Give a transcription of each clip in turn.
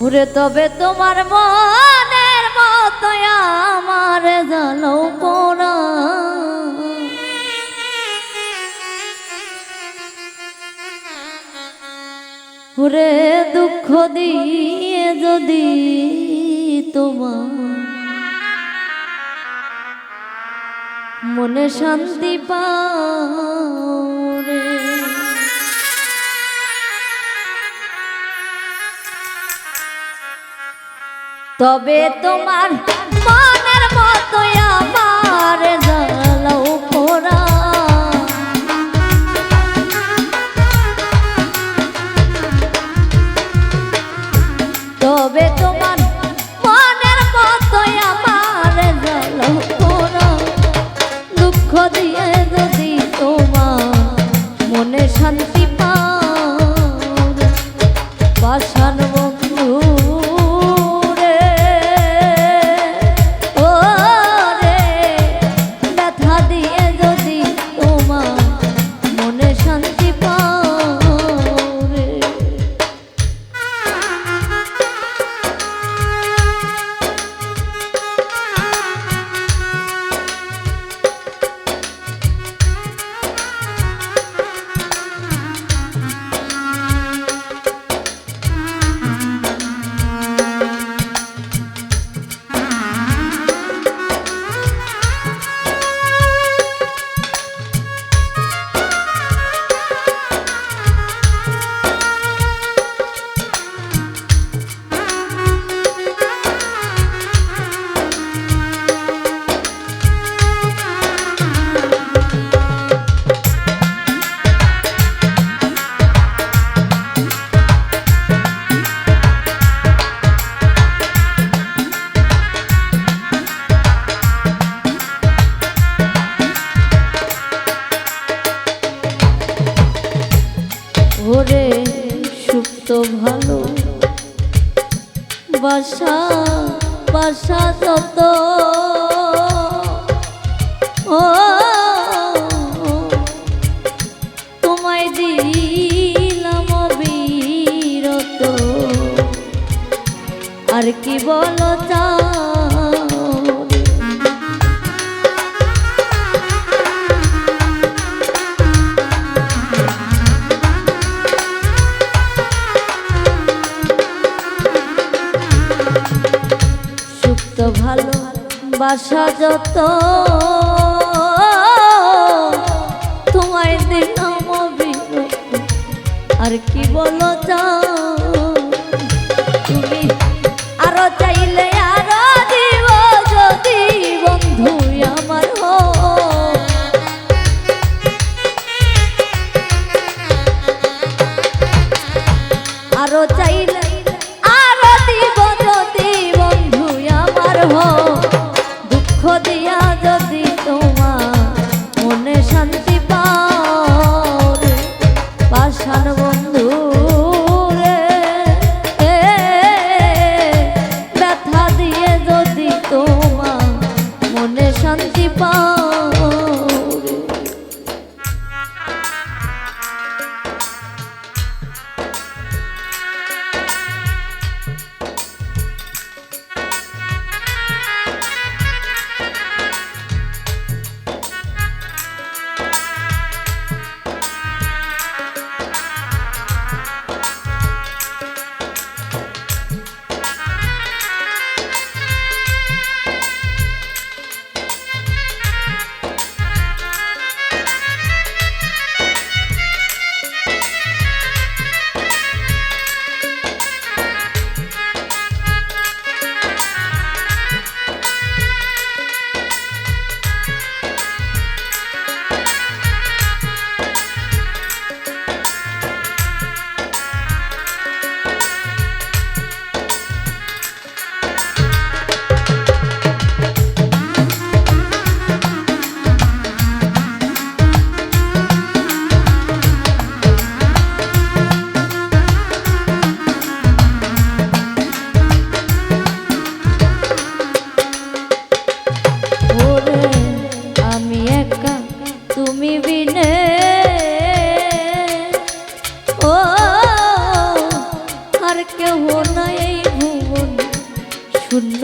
ঘুরে তবে তোমার মনের মত আমার জানো কোনা। ঘুরে দুঃখ দিয়ে যদি তোমার মনে শান্তি পা রে। তবে তোমার মনের মতো আমার যা তো আশা যত। তোমার দিন আর কি বলো যা ও আর কেউ নাই এই ভুবন শূন্য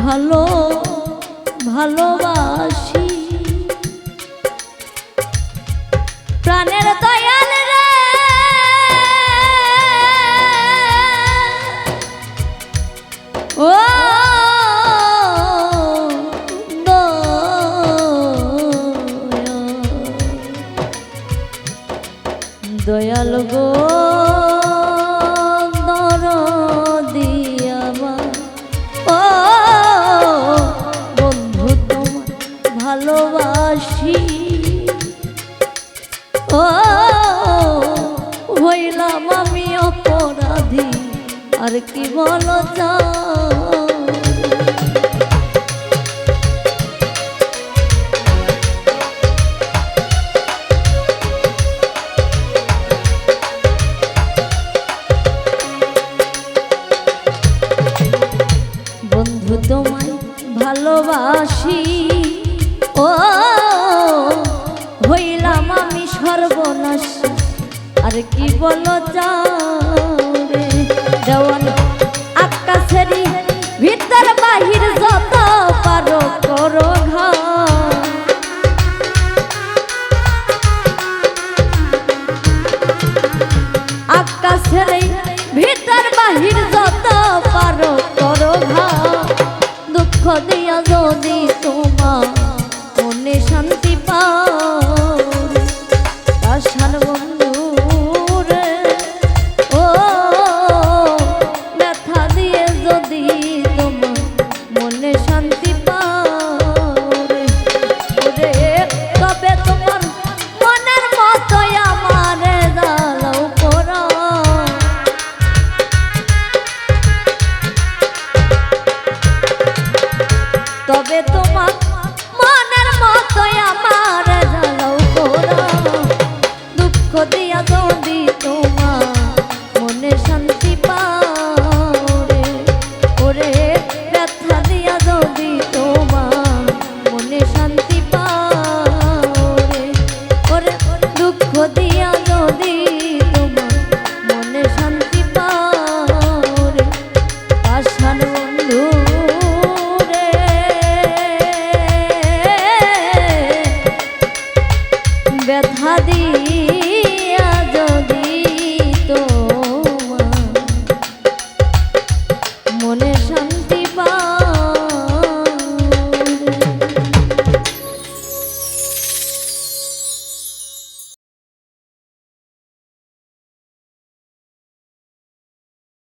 ভালো ভালোবাসি। প্রাণের দয়াল রে। ও দয়াল। গো। আর কি বলো বন্ধু তোমায় ভালোবাসি। ও হইলাম আমি সর্বনাশ। আর কি বল যা দেওয়ান আকাশেরই ভিতর বাহির যত পারো করো আকাশের ভিতর বাহির যত পারো করো ঘা দুঃখ দিয়া যদি